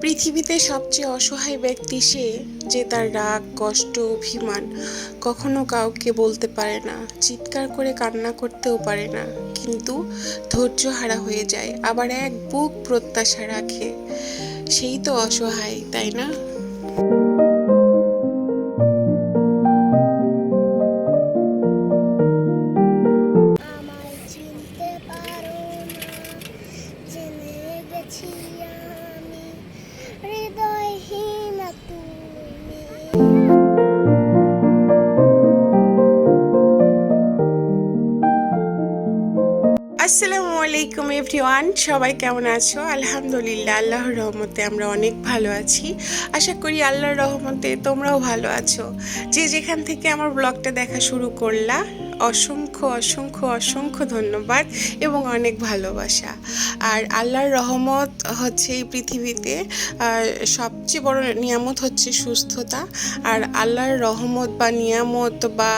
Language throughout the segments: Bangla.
পৃথিবীতে সবচেয়ে অসহায় ব্যক্তি সে যে তার রাগ, কষ্ট, অভিমান কখনো কাউকে বলতে পারে না, চিৎকার করে কান্না করতেও পারে না, কিন্তু ধৈর্য হারা হয়ে যায়, আবার এক বুক প্রত্যাশা রাখে। সেই তো অসহায়, তাই না? আসসালামু আলাইকুম এভরিওয়ান, সবাই কেমন আছো? আলহামদুলিল্লাহ, আল্লাহর রহমতে আমরা অনেক ভালো আছি। আশা করি আল্লাহর রহমতে তোমরাও ভালো আছো। যে যেখান থেকে আমার ব্লগটা দেখা শুরু করলা, অসংখ্য অসংখ্য অসংখ্য অসংখ্য ধন্যবাদ এবং অনেক ভালোবাসা। আর আল্লাহর রহমত হচ্ছে এই পৃথিবীতে সবচেয়ে বড় নিয়ামত হচ্ছে সুস্থতা। আর আল্লাহর রহমত বা নিয়ামত বা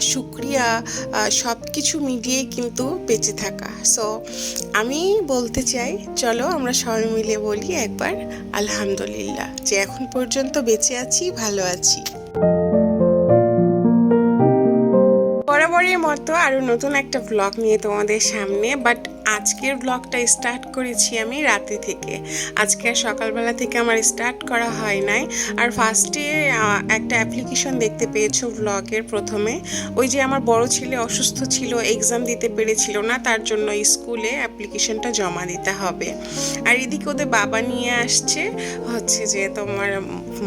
শুক্রিয়া সব কিছু মিলিয়ে কিন্তু বেঁচে থাকা। সো আমি বলতে চাই, চলো আমরা সবাই মিলে বলি একবার, আলহামদুলিল্লাহ, যে এখন পর্যন্ত বেঁচে আছি, ভালো আছি। মতো আরও নতুন একটা ব্লগ নিয়ে তোমাদের সামনে বাট আজকের ব্লগটা স্টার্ট করেছি আমি রাতে থেকে। আজকে আর সকালবেলা থেকে আমার স্টার্ট করা হয় নাই। আর ফার্স্টে একটা অ্যাপ্লিকেশন দেখতে পেয়েছ ব্লগের প্রথমে। ওই যে আমার বড় ছেলে অসুস্থ ছিল এক্সাম দিতে পেরেছিল না, তার জন্য স্কুলে অ্যাপ্লিকেশনটা জমা দিতে হবে। আর এদিকে ওদের বাবা নিয়ে আসছে, হচ্ছে যে তোমার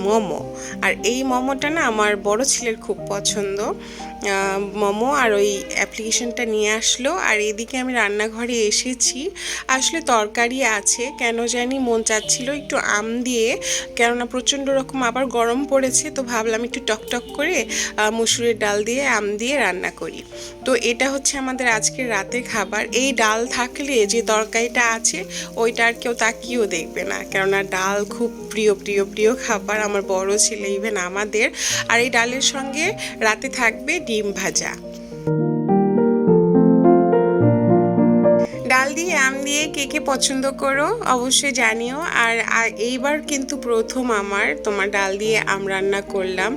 মোমো আর এই মোমোটা না আমার বড় ছেলের খুব পছন্দ। মোমো আর ওই অ্যাপ্লিকেশনটা নিয়ে আসলো। আর এদিকে আমি রান্নাঘরে এসেছি। আসলে তরকারি আছে। কেন জানি মন চাচ্ছিল একটু আম দিয়ে, কেননা প্রচণ্ড রকম আবার গরম পড়েছে, তো ভাবলাম একটু টকটক করে মুসুরের ডাল দিয়ে, আম দিয়ে রান্না করি। তো এটা হচ্ছে আমাদের আজকের রাতের খাবার। এই ডাল থাকলে যে তরকারিটা আছে, ওইটা আর কেউ তাকিয়েও দেখবে না। কেননা ডাল খুব প্রিয় প্রিয় প্রিয় খাবার। আমার বড় ছেলে ইভেন আমাদের। আর এই ডালের সঙ্গে রাতে থাকবে ডিম ভাজা। দিয়ে আম দিয়ে কে কে পছন্দ করো, অবশ্যই জানিও। আর এইবার কিন্তু প্রথম আমার, তোমার ডাল দিয়ে আম রান্না করলাম।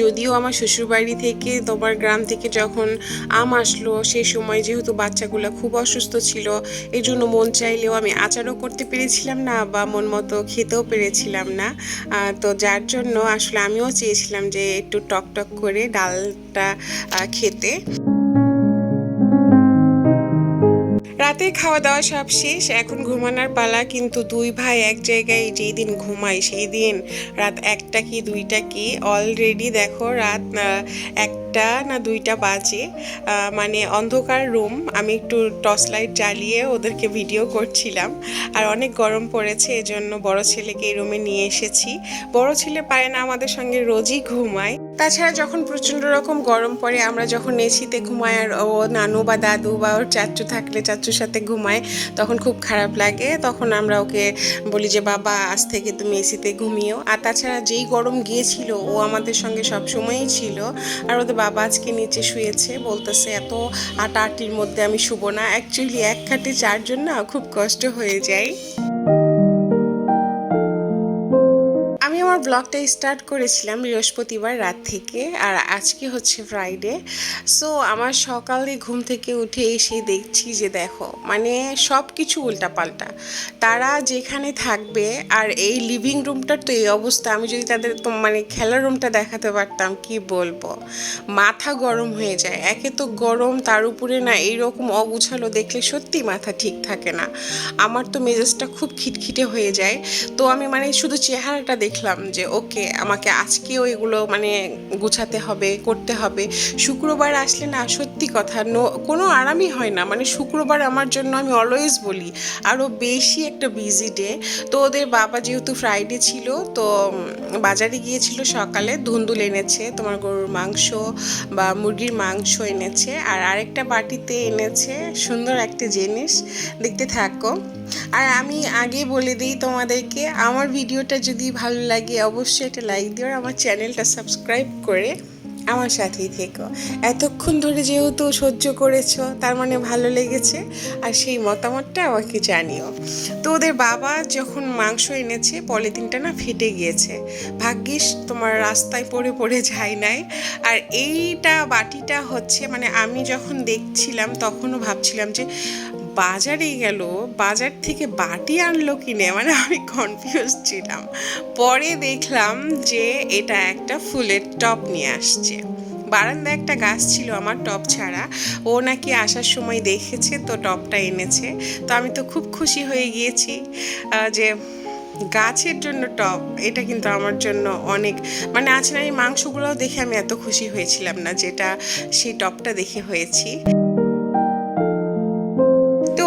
যদিও আমার শ্বশুরবাড়ি থেকে তোমার গ্রাম থেকে যখন আম আসলো, সেই সময় যেহেতু বাচ্চাগুলো খুব অসুস্থ ছিল এই জন্য মন চাইলেও আমি আচারও করতে পেরেছিলাম না বা মন মতো খেতেও পেরেছিলাম না। তো যার জন্য আসলে আমিও চেয়েছিলাম যে একটু টক টক করে ডালটা খেতে। রাতে খাওয়া দাওয়া সব শেষ, এখন ঘুমানোর পালা কিন্তু দুই ভাই এক জায়গায় যেই দিন ঘুমাই সেই দিন রাত একটা কি দুইটা কি অলরেডি দেখো রাত একটা না দুইটা বাজে মানে অন্ধকার রুম আমি একটু টর্চ লাইট জ্বালিয়ে ওদেরকে ভিডিও করছিলাম। আর অনেক গরম পড়েছে, এজন্য বড় ছেলেকে এই রুমে নিয়ে এসেছি। বড় ছেলে পারে না আমাদের সঙ্গে রোজই ঘুমায়। তাছাড়া যখন প্রচণ্ড রকম গরম পড়ে, আমরা যখন এসিতে ঘুমাই আর ও নানু বা দাদু বা ওর চাচু থাকলে, চাচুর সাথে ঘুমায় তখন খুব খারাপ লাগে। তখন আমরা ওকে বলি যে, বাবা, আজ থেকে তুমি এসিতে ঘুমিও। আর তাছাড়া যেই গরম গিয়েছিল, ও আমাদের সঙ্গে সব সময়ই ছিল। আর ওদের বাবা আজকে নিচে শুয়েছে, বলতেছে, এত আটা আটির মধ্যে আমি শুবো না। অ্যাকচুয়ালি এক খাটে চারজন না, খুব কষ্ট হয়ে যায়। আমার ব্লগটা স্টার্ট করেছিলাম বৃহস্পতিবার রাত থেকে আর আজকে হচ্ছে ফ্রাইডে সো আমার সকালে ঘুম থেকে উঠে এসে দেখছি যে দেখো মানে সব কিছু উল্টাপাল্টা। তারা যেখানে থাকবে আর এই লিভিং রুমটার তো এই অবস্থা, আমি যদি তাদের মানে খেলার রুমটা দেখাতে পারতাম, কি বলব? মাথা গরম হয়ে যায়। একে তো গরম, তার উপরে না এইরকম অগুছালো দেখলে সত্যি মাথা ঠিক থাকে না। আমার তো মেজাজটা খুব খিটখিটে হয়ে যায়। তো আমি মানে শুধু চেহারাটা দেখলাম যে ওকে আমাকে আজকেও এগুলো মানে গুছাতে হবে করতে হবে। শুক্রবার আসলে না কথা, নো, কোনো আরামই হয় না। মানে শুক্রবার আমার জন্য আমি অলওয়েজ বলি আরও বেশি একটা বিজি ডে তো ওদের বাবা যেহেতু ফ্রাইডে ছিল, তো বাজারে গিয়েছিল সকালে, ধুন্দুল এনেছে, তোমার গরুর মাংস বা মুরগির মাংস এনেছে, আর আরেকটা বাটিতে এনেছে সুন্দর একটা জিনিস, দেখতে থাকো। আর আমি আগে বলে দিই তোমাদেরকে, আমার ভিডিওটা যদি ভালো লাগে অবশ্যই একটা লাইক দিও আর আমার চ্যানেলটা সাবস্ক্রাইব করে আমার সাথেই থেকো। এতক্ষণ ধরে যেহেতু সহ্য করেছ, তার মানে ভালো লেগেছে, আর সেই মতামতটা আমাকে জানিও। তো ওদের বাবা যখন মাংস এনেছে, পলিথিনটা না ফেটে গিয়েছে। ভাগ্যিস তোমার রাস্তায় পড়ে পড়ে যায় নাই। আর এইটা বাটিটা হচ্ছে মানে আমি যখন দেখছিলাম, তখনও ভাবছিলাম যে বাজারে গেল, বাজার থেকে বাটি আনলো কিনে মানে আমি কনফিউজ ছিলাম। পরে দেখলাম যে এটা একটা ফুলের টপ নিয়ে আসছে। বারান্দায় একটা গাছ ছিল আমার টপ ছাড়া, ও নাকি আসার সময় দেখেছে তো টপটা এনেছে। তো আমি তো খুব খুশি হয়ে গিয়েছি যে গাছের জন্য টপ, এটা কিন্তু আমার জন্য অনেক মানে এই মাংসগুলোও দেখে আমি এত খুশি হয়েছিলাম না যেটা সেই টপটা দেখে হয়েছি।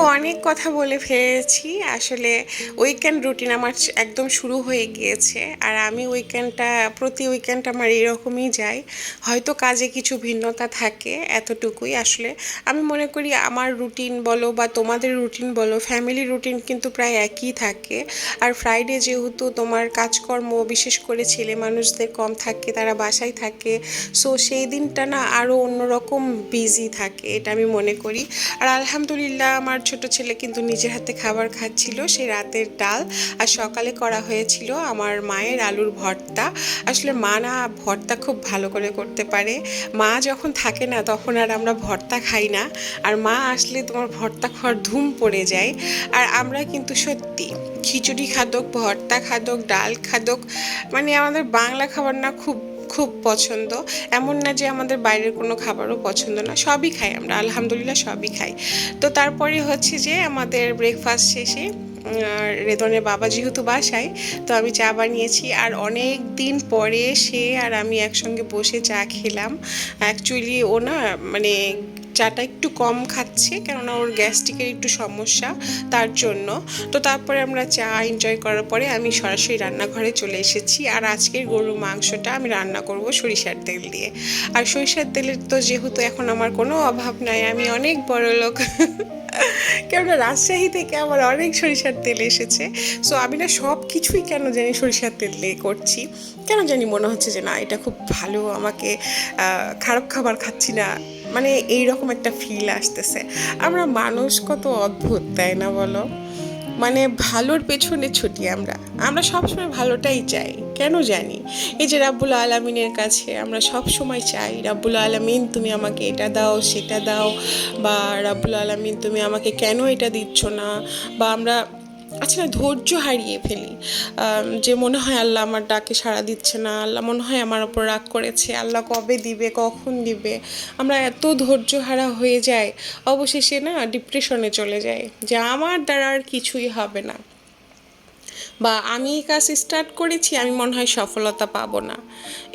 অনেক কথা বলে ফেলেছি। আসলে উইকেন্ড রুটিন আমার একদম শুরু হয়ে গিয়েছে আর আমি উইকেন্ডটা প্রতি উইকেন্ড আমার এরকমই যাই। হয়তো কাজে কিছু ভিন্নতা থাকে এতটুকুই। আসলে আমি মনে করি আমার রুটিন বলো বা তোমাদের রুটিন বলো ফ্যামিলি রুটিন কিন্তু প্রায় একই থাকে। আর ফ্রাইডে যেহেতু তোমার কাজকর্ম, বিশেষ করে ছেলে মানুষদের কম থাকে, তারা বাসায় থাকে সো সেই দিনটা না আরও অন্যরকম বিজি থাকে, এটা আমি মনে করি। আর আলহামদুলিল্লাহ আমার ছোট ছেলে কিন্তু নিজের হাতে খাবার খাচ্ছিল, সেই রাতের ডাল। আর সকালে করা হয়েছিল আমার মায়ের আলুর ভর্তা। আসলে মা না ভর্তা খুব ভালো করে করতে পারে। মা যখন থাকে না তখন আর আমরা ভর্তা খাই না। আর মা আসলে তোমার ভর্তা খাওয়ার ধুম পড়ে যায়। আর আমরা কিন্তু সত্যি খিচুড়ি খাদক, ভর্তা খাদক, ডাল খাদক মানে আমাদের বাংলা খাবার না খুব খুব পছন্দ। এমন না যে আমাদের বাইরের কোনো খাবারও পছন্দ না, সবই খাই আমরা, আলহামদুলিল্লাহ সবই খাই। তো তারপরে হচ্ছে যে আমাদের ব্রেকফাস্ট শেষে রেদনের বাবা যেহেতু বাসায়, তো আমি চা বানিয়েছি। আর অনেক দিন পরে সে আর আমি একসঙ্গে বসে চা খেলাম। অ্যাকচুয়ালি ও না মানে চাটা একটু কম খাচ্ছে, কেননা ওর গ্যাস্ট্রিকের একটু সমস্যা তার জন্য। তো তারপরে আমরা চা এনজয় করার পরে আমি সরাসরি রান্নাঘরে চলে এসেছি। আর আজকের গরুর মাংসটা আমি রান্না করব সরিষার তেল দিয়ে। আর সরিষার তেলের তো যেহেতু এখন আমার কোনো অভাব নাই, আমি অনেক বড় লোক কেননা রাজশাহী থেকে আমার অনেক সরিষার তেল এসেছে। সো আমি না সব কিছুই কেন জানি সরিষার তেল দিয়ে করছি। কেন জানি মনে হচ্ছে যে, না, এটা খুব ভালো, আমাকে খারাপ খাবার খাচ্ছি না। মানে এইরকম একটা ফিল আসতেছে। আমরা মানুষ কত অদ্ভুত, তাই না বলো? মানে ভালোর পেছনে ছুটি আমরা। আমরা সবসময় ভালোটাই চাই। কেন জানি? এই যে রাব্বুল আলমিনের কাছে আমরা সব সময় চাই, রাব্বুল আলমিন, তুমি আমাকে এটা দাও, সেটা দাও। বা, রাব্বুল আলমিন, তুমি আমাকে কেন এটা দিচ্ছ না? বা আমরা আচ্ছা না, ধৈর্য হারিয়ে ফেলি। যে মনে হয় আল্লাহ আমার ডাকে সাড়া দিচ্ছে না, আল্লাহ মনে হয় আমার ওপর রাগ করেছে, আল্লাহ কবে দিবে, কখন দিবে? আমরা এত ধৈর্য হারা হয়ে যায় অবশেষে না ডিপ্রেশনে চলে যায় যে আমার দ্বারা আর কিছুই হবে না। বা আমি এই কাজ স্টার্ট করেছি, আমি মনে হয় সফলতা পাবো না।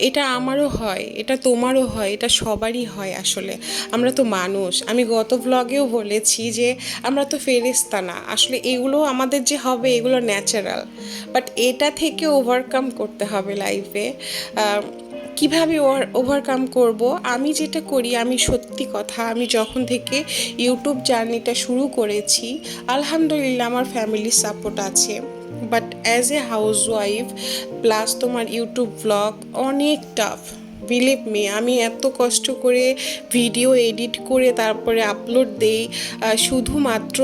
এটা আমারও হয়, এটা তোমারও হয়, এটা সবারই হয় আসলে। আমরা তো মানুষ। আমি গত ব্লগেও বলেছি যে, আমরা তো ফেরেস্তা না। আসলে এগুলো আমাদের যে হবে, এগুলো ন্যাচারাল বাট এটা থেকে ওভারকাম করতে হবে লাইফে কীভাবে ওভারকাম করব? আমি যেটা করি, আমি সত্যি কথা, আমি যখন থেকে ইউটিউব জার্নিটা শুরু করেছি, আলহামদুলিল্লাহ আমার ফ্যামিলির সাপোর্ট আছে। But as a house wife plus তোমার ইউটিউব ব্লগ অনেক টাফ বিলিভ মি আমি এত কষ্ট করে ভিডিও এডিট করে তারপরে আপলোড দেই শুধুমাত্র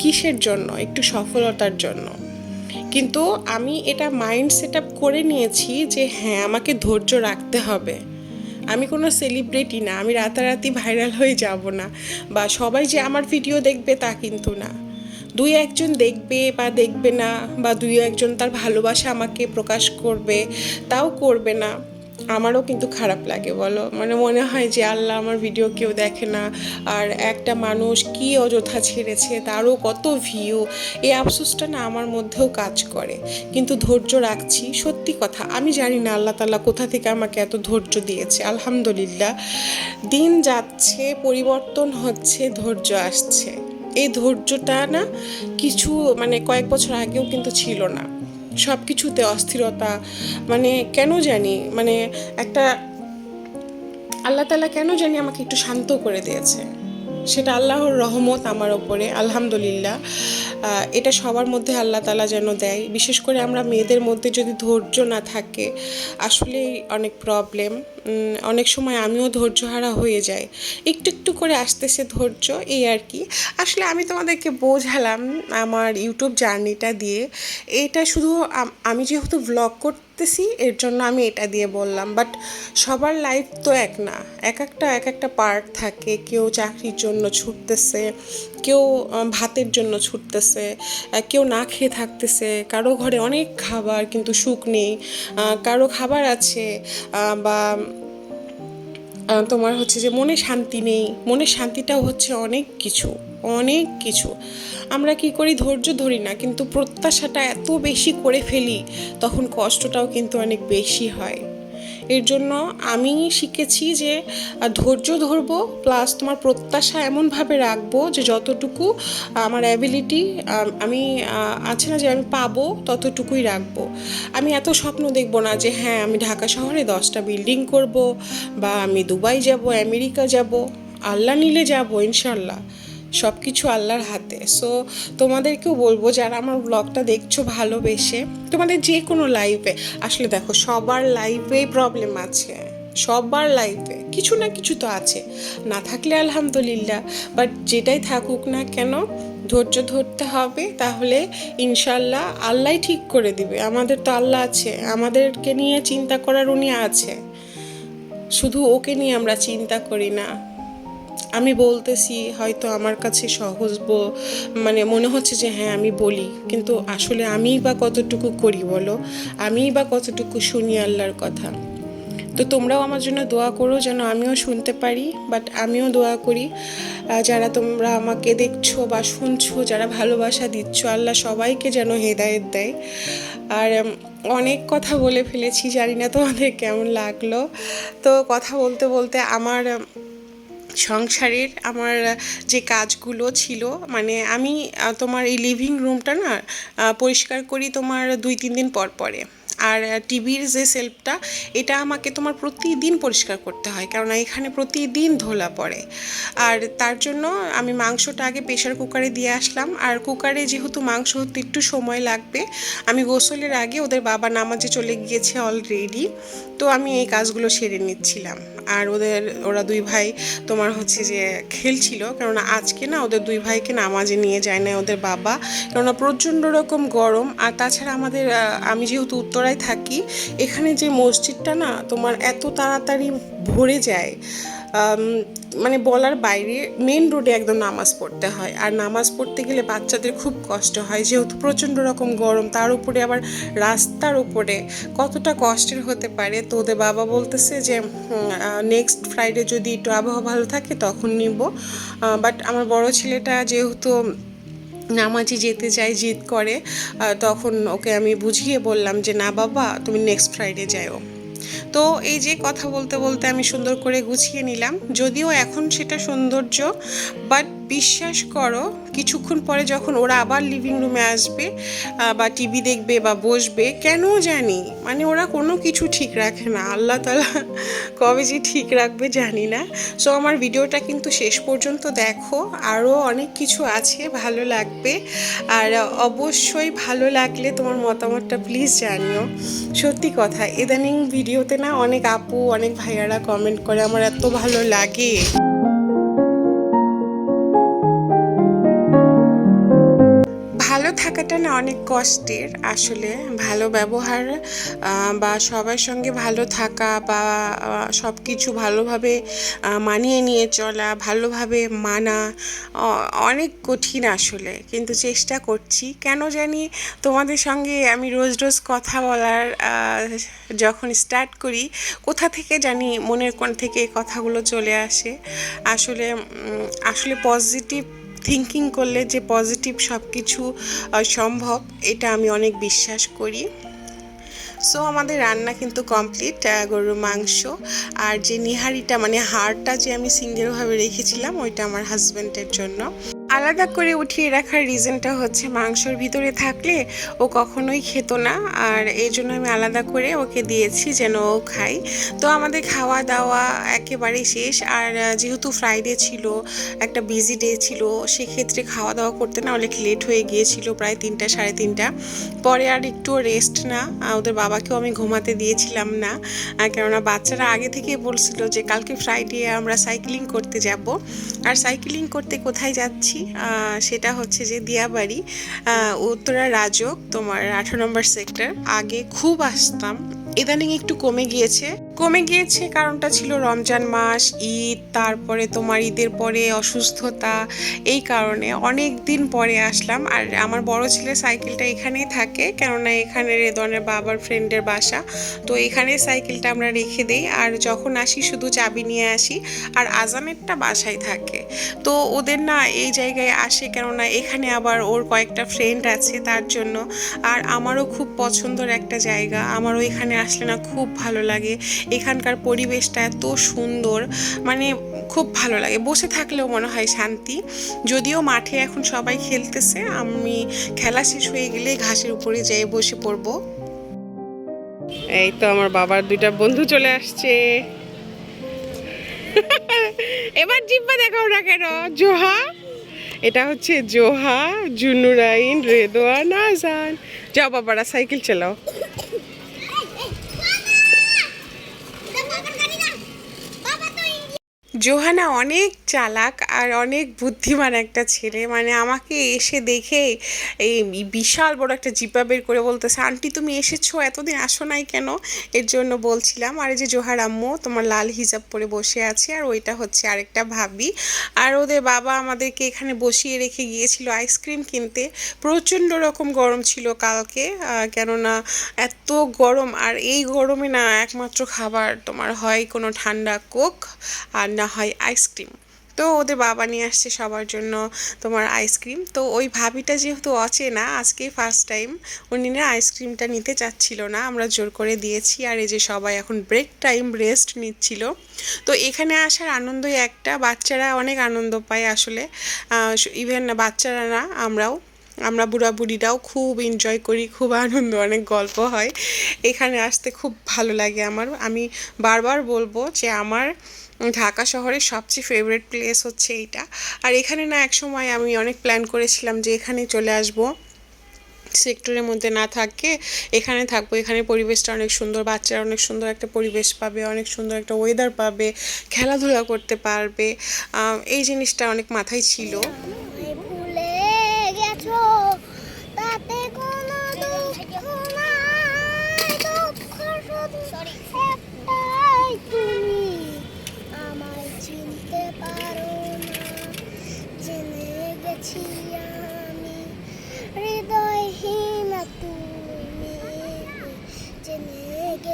কিসের জন্য? একটু সফলতার জন্য। কিন্তু আমি এটা মাইন্ড সেট আপ করে নিয়েছি যে হ্যাঁ আমাকে ধৈর্য রাখতে হবে। আমি কোনো সেলিব্রিটি না, আমি রাতারাতি ভাইরাল হয়ে যাব না, বা সবাই যে আমার ভিডিও দেখবে তা কিন্তু না। দুই একজন দেখবে বা দেখবে না, বা দুই একজন তার ভালোবাসা আমাকে প্রকাশ করবে, তাও করবে না। আমারও কিন্তু খারাপ লাগে, বলো। মানে মনে হয় যে, আল্লাহ আমার ভিডিও কেউ দেখে না। আর একটা মানুষ কি অযথা ছেড়েছে, তারও কত ভিউ এই আফসোসটা না আমার মধ্যেও কাজ করে। কিন্তু ধৈর্য রাখছি, সত্যি কথা। আমি জানি না আল্লাহ তাল্লাহ কোথা থেকে আমাকে এত ধৈর্য দিয়েছে। আলহামদুলিল্লাহ। দিন যাচ্ছে, পরিবর্তন হচ্ছে, ধৈর্য আসছে। এই ধৈর্যটা না কিছু মানে কয়েক বছর আগেও কিন্তু ছিল না। সব কিছুতে অস্থিরতা মানে কেন জানি মানে একটা আল্লাহ তালা কেন জানি আমাকে একটু শান্ত করে দিয়েছে। সেটা আল্লাহর রহমত আমার ওপরে আলহামদুলিল্লাহ। এটা সবার মধ্যে আল্লাহ তালা যেন দেয়। বিশেষ করে আমরা মেয়েদের মধ্যে যদি ধৈর্য না থাকে, আসলেই অনেক প্রবলেম অনেক সময় আমিও ধৈর্যহারা হয়ে যাই। একটু একটু করে আসতেছে ধৈর্য, এই আর কি। আসলে আমি তোমাদেরকে বোঝালাম আমার ইউটিউব জার্নিটা দিয়ে। এটা শুধু আমি যেহেতু ব্লগ করতেছি, এর জন্য আমি এটা দিয়ে বললাম। বাট সবার লাইফ তো এক না। এক একটা এক একটা পার্ট থাকে। কেউ চাকরির জন্য ছুটতেছে, কেউ ভাতের জন্য ছুটতেছে কেউ না খেয়ে থাকতেছে, কারও ঘরে অনেক খাবার কিন্তু সুখ নেই কারও খাবার আছে বা তোমার হচ্ছে যে মনে শান্তি নেই, মনে শান্তিটাও হচ্ছে অনেক কিছু অনেক কিছু। আমরা কি করি, ধৈর্য ধরি না, কিন্তু প্রত্যাশাটা এত বেশি করে ফেলি, তখন কষ্টটাও কিন্তু অনেক বেশি হয়। এর জন্য আমি শিখেছি যে ধৈর্য ধরবো প্লাস তোমার প্রত্যাশা এমনভাবে রাখব যে যতটুকু আমার অ্যাবিলিটি আমি আছে না যে আমি পাবো ততটুকুই রাখব। আমি এত স্বপ্ন দেখব না যে হ্যাঁ আমি ঢাকা শহরে দশটা বিল্ডিং করব বা আমি দুবাই যাব, আমেরিকা যাব, আল্লাহ নিলে যাব, ইনশাল্লাহ। সব কিছু আল্লাহর হাতে। সো তোমাদেরকেও বলব, যারা আমার ব্লগটা দেখছ ভালোবেসে, তোমাদের যে কোনো লাইফে আসলে দেখো, সবার লাইফেই প্রবলেম আছে। সবার লাইফে কিছু না কিছু তো আছে। না থাকলে আলহামদুলিল্লাহ বাট যেটাই থাকুক না কেন, ধৈর্য ধরতে হবে, তাহলে ইনশাল্লাহ আল্লাহ ঠিক করে দিবে। আমাদের তো আল্লাহ আছে, আমাদেরকে নিয়ে চিন্তা করার উনি আছে। শুধু ওকে নিয়ে আমরা চিন্তা করি না। আমি বলতেছি, হয়তো আমার কাছে সহজ মানে মনে হচ্ছে যে হ্যাঁ আমি বলি। কিন্তু আসলে আমিই বা কতটুকু করি বলো? আমিই বা কতটুকু শুনি আল্লাহর কথা? তো তোমরাও আমার জন্য দোয়া করো যেন আমিও শুনতে পারি বাট আমিও দোয়া করি। যারা তোমরা আমাকে দেখছ বা শুনছো, যারা ভালোবাসা দিচ্ছ, আল্লাহ সবাইকে যেন হেদায়েত দেয়। আর অনেক কথা বলে ফেলেছি, জানি না তোমাদের কেমন লাগল। তো কথা বলতে বলতে আমার সংসারের আমার যে কাজগুলো ছিল মানে আমি তোমার এই লিভিং রুমটা না পরিষ্কার করি তোমার দুই, তিন দিন পর পরে। আর টিভির যে সেলফটা, এটা আমাকে তোমার প্রতিদিন পরিষ্কার করতে হয় কারণ এখানে প্রতিদিন ধোলা পড়ে। আর তার জন্য আমি মাংসটা আগে প্রেশার কুকারে দিয়ে আসলাম। আর কুকারে যেহেতু মাংস হতে একটু সময় লাগবে, আমি গোসলের আগে ওদের বাবা নামাজে চলে গিয়েছে অলরেডি তো আমি এই কাজগুলো সেরে নিচ্ছিলাম। আর ওদের, ওরা দুই ভাই তোমার হচ্ছে যে খেলছিল, কেননা আজকে না ওদের দুই ভাইকে নামাজে নিয়ে যায় না ওদের বাবা, কেননা প্রচণ্ড রকম গরম। আর তাছাড়া আমাদের আমি যেহেতু উত্তরায় থাকি, এখানে যে মসজিদটা না তোমার এত তাড়াতাড়ি ভরে যায় মানে বলার বাইরে মেন রোডে একদম নামাজ পড়তে হয়। আর নামাজ পড়তে গেলে বাচ্চাদের খুব কষ্ট হয়, যেহেতু প্রচণ্ড রকম গরম, তার উপরে আবার রাস্তার উপরে কতটা কষ্টের হতে পারে? তো ওদের বাবা বলতেছে যে নেক্সট ফ্রাইডে যদি একটু আবহাওয়া ভালো থাকে তখন নিব। বাট আমার বড় ছেলেটা যেহেতু নামাজে যেতে চাই জিদ করে তখন ওকে আমি বুঝিয়ে বললাম যে, না বাবা, তুমি নেক্সট ফ্রাইডে যাও তো এই যে কথা বলতে বলতে আমি সুন্দর করে গুছিয়ে নিলাম। যদিও এখন সেটা সৌন্দর্য বাট বিশ্বাস করো, কিছুক্ষণ পরে যখন ওরা আবার লিভিং রুমে আসবে বা টিভি দেখবে বা বসবে, কেন জানি? মানে ওরা কোনো কিছু ঠিক রাখে না। আল্লাহ তালা কবে যে ঠিক রাখবে জানি না। সো আমার ভিডিওটা কিন্তু শেষ পর্যন্ত দেখো। আরও অনেক কিছু আছে, ভালো লাগবে। আর অবশ্যই ভালো লাগলে তোমার মতামতটা প্লিজ জানিও। সত্যি কথা, ইদানিং ভিডিওতে না অনেক আপু, অনেক ভাইয়ারা কমেন্ট করে, আমার এত ভালো লাগে। থাকাটা না অনেক কষ্টের। আসলে ভালো ব্যবহার বা সবার সঙ্গে ভালো থাকা, বা সব কিছু ভালোভাবে মানিয়ে নিয়ে চলা, ভালোভাবে মানা অনেক কঠিন আসলে। কিন্তু চেষ্টা করছি। কেন জানি তোমাদের সঙ্গে আমি রোজ রোজ কথা বলার যখন স্টার্ট করি, কোথা থেকে জানি মনের কোণ থেকে কথাগুলো চলে আসে। আসলে আসলে পজিটিভ থিঙ্কিং করলে যে পজিটিভ সব কিছু সম্ভব, এটা আমি অনেক বিশ্বাস করি। সো আমাদের রান্না কিন্তু কমপ্লিট গরুর মাংস। আর যে নিহারিটা মানে হাড়টা যে আমি সিঙ্গেলভাবে রেখেছিলাম, ওইটা আমার হাজব্যান্ডের জন্য। আলাদা করে উঠিয়ে রাখার রিজনটা হচ্ছে মাংসর ভিতরে থাকলে ও কখনোই খেত না। আর এই জন্য আমি আলাদা করে ওকে দিয়েছি যেন ও খাই তো আমাদের খাওয়া দাওয়া একেবারে শেষ। আর যেহেতু ফ্রাইডে ছিল, একটা বিজি ডে ছিল, সেক্ষেত্রে খাওয়া দাওয়া করতে না অনেক লেট হয়ে গিয়েছিল, প্রায় তিনটা, সাড়ে তিনটা। পরে আর একটু রেস্ট না। ওদের বাবাকেও আমি ঘুমাতে দিয়েছিলাম না। কেননা বাচ্চারা আগে থেকেই বলছিল যে, কালকে ফ্রাইডে আমরা সাইক্লিং করতে যাব। আর সাইক্লিং করতে কোথায় যাচ্ছি? সেটা হচ্ছে যে দিয়াবাড়ি উত্তরা রাজক তোমার আঠারো নম্বর সেক্টর আগে খুব আসতাম, ইদানিং একটু কমে গিয়েছে। কমে গিয়েছে। কারণটা ছিল রমজান মাস, ঈদ, তারপরে তোমার ঈদের পরে অসুস্থতা, এই কারণে অনেক দিন পরে আসলাম। আর আমার বড় ছেলে সাইকেলটা এখানেই থাকে, কেননা এখানে রেদনের বাবার ফ্রেন্ডের বাসা। তো এখানে সাইকেলটা আমরা রেখে দিই। আর যখন আসি, শুধু চাবি নিয়ে আসি। আর আজানেরটা বাসায় থাকে। তো ওদের না এই জায়গায় আসে, কেননা এখানে আবার ওর কয়েকটা ফ্রেন্ড আছে তার জন্য। আর আমারও খুব পছন্দের একটা জায়গা। আমারও এখানে আসলে না খুব ভালো লাগে। এখানকার পরিবেশটা এত সুন্দর মানে খুব ভালো লাগে। বসে থাকলেও মনে হয় শান্তি। যদিও মাঠে এখন সবাই খেলতেছে, আমি খেলা শেষ হয়ে গেলে ঘাসের উপরে যেয়ে বসে পড়ব। এই তো আমার বাবার দুইটা বন্ধু চলে আসছে। এবার জিব্বা দেখাও না কেন, জোহা। এটা হচ্ছে জোহা, জুনুরাইন, রেদোয়ান আজান যাও বাবারা, সাইকেল চালাও। জোহানা অনেক চালাক আর অনেক বুদ্ধিমান একটা ছেলে। মানে আমাকে এসে দেখে এই বিশাল বড় একটা জিপা বের করে বলতেছে, আন্টি, তুমি এসেছ? এতদিন আসো নাই কেন? এর জন্য বলছিলাম, আর এই যে জোহার আম্মু, তোমার লাল হিজাব পরে বসে আছে আর ওইটা হচ্ছে আরেকটা ভাবি। আর ওদের বাবা আমাদেরকে এখানে বসিয়ে রেখে গিয়েছিল আইসক্রিম কিনতে। প্রচণ্ড রকম গরম ছিল কালকে কেননা এত গরম। আর এই গরমে না একমাত্র খাবার তোমার হয় কোনো ঠান্ডা কোক আর না হয় আইসক্রিম তো ওদের বাবা নিয়ে আসছে সবার জন্য তোমার আইসক্রিম তো ওই ভাবিটা যেহেতু অচেনা, আজকেই ফার্স্ট টাইম উনি না আইসক্রিমটা নিতে চাচ্ছিল না। আমরা জোর করে দিয়েছি আর এই যে সবাই এখন ব্রেক টাইম রেস্ট নিচ্ছিল। তো এখানে আসার আনন্দই একটা, বাচ্চারা অনেক আনন্দ পায় আসলে। ইভেন বাচ্চারা না, আমরাও, আমরা বুড়া বুড়িরাও খুব এনজয় করি, খুব আনন্দ, অনেক গল্প হয়। এখানে আসতে খুব ভালো লাগে আমার। আমি বারবার বলব যে আমার ঢাকা শহরের সবচেয়ে ফেভারিট প্লেস হচ্ছে এইটা। আর এখানে না এক সময় আমি অনেক প্ল্যান করেছিলাম যে এখানে চলে আসব। সেক্টরের মধ্যে না থাকে, এখানে থাকব, এখানে পরিবেশটা অনেক সুন্দর, বাচ্চারা অনেক সুন্দর একটা পরিবেশ পাবে, অনেক সুন্দর একটা ওয়েদার পাবে, খেলাধুলা করতে পারবে এই জিনিসটা অনেক মাথায় ছিল।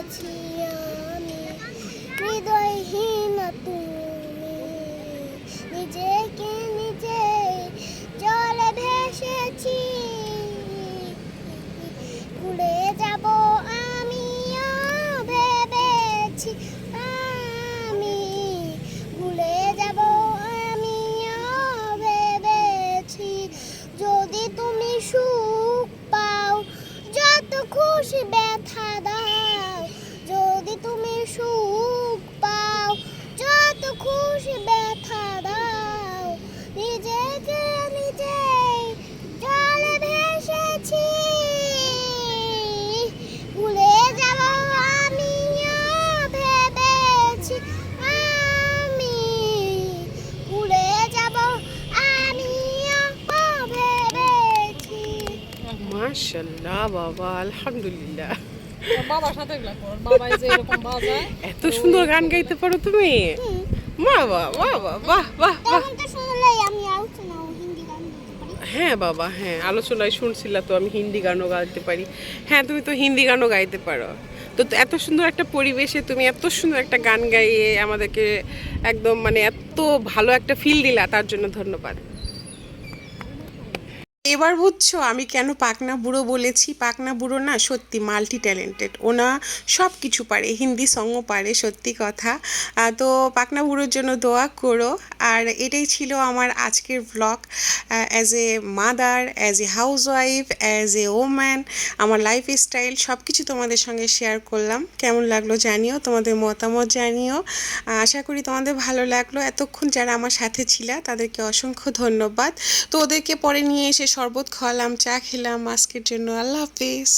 জেনে বাবা আলহামদুলিল্লাহ। বাবার সাথে এগুলা যে এরকম বাজায়। এত সুন্দর গান গাইতে পারো তুমি? বাবা বাবা বাহ বাহ বাহ পারি। হ্যাঁ বাবা হ্যাঁ আলোচনায় শুনছিলা তো আমি হিন্দি গানও গাইতে পারি। হ্যাঁ তুমি তো হিন্দি গানও গাইতে পারো। তো তো এত সুন্দর একটা পরিবেশে তুমি এত সুন্দর একটা গান গাইয়ে আমাদেরকে একদম মানে এত ভালো একটা ফিল দিলা তার জন্য ধন্যবাদ। এবার বুঝছ আমি কেন পাকনা বুড়ো বলেছি? পাকনা বুড়ো না সত্যি মাল্টি ট্যালেন্টেড ওনা সব কিছু পারে, হিন্দি সংও পারে, সত্যি কথা। তো পাকনা বুড়োর জন্য দোয়া করো। আর এটাই ছিল আমার আজকের blog as a mother as a house wife as a woman আমার লাইফ স্টাইল সব কিছু তোমাদের সঙ্গে শেয়ার করলাম। কেমন লাগল জানিও, তোমাদের মতামত জানিও। আশা করি তোমাদের ভালো লাগল। এতক্ষণ যারা আমার সাথে ছিল, তাদেরকে অসংখ্য ধন্যবাদ। তো ওদেরকে পরে নিয়ে এসে শরবত খাওয়ালাম চা খেলাম আজকের জন্য আল্লাহ হাফিজ।